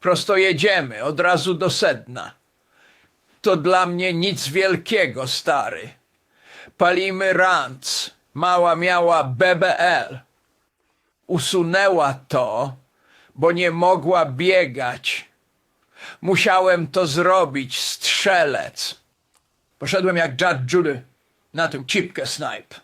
Prosto jedziemy, od razu do sedna. To dla mnie nic wielkiego, stary. Palimy ranc. Mała miała BBL. Usunęła to, bo nie mogła biegać. Musiałem to zrobić, strzelec. Poszedłem jak Judge Judy na tę cipkę snipe.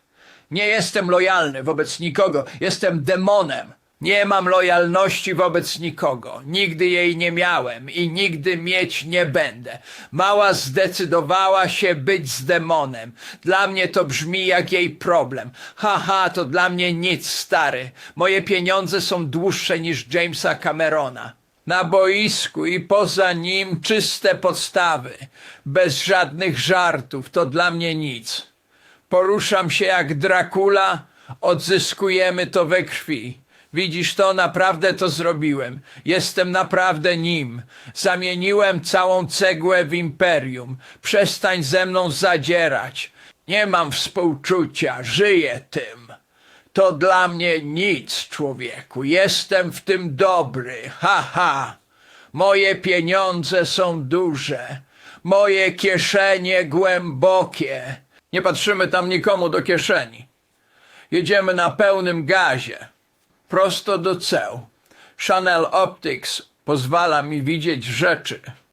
Nie jestem lojalny wobec nikogo, jestem demonem. Nie mam lojalności wobec nikogo. Nigdy jej nie miałem i nigdy mieć nie będę. Mała zdecydowała się być z demonem. Dla mnie to brzmi jak jej problem. Haha, to dla mnie nic, stary. Moje pieniądze są dłuższe niż Jamesa Camerona. Na boisku i poza nim czyste podstawy, bez żadnych żartów, to dla mnie nic. Poruszam się jak Dracula, odzyskujemy to we krwi. Widzisz to, naprawdę to zrobiłem. Jestem naprawdę nim. Zamieniłem całą cegłę w imperium. Przestań ze mną zadzierać. Nie mam współczucia, żyję tym. To dla mnie nic, człowieku. Jestem w tym dobry. Ha, ha. Moje pieniądze są duże. Moje kieszenie głębokie. Nie patrzymy tam nikomu do kieszeni. Jedziemy na pełnym gazie. Prosto do ceł. Chanel Optics pozwala mi widzieć rzeczy.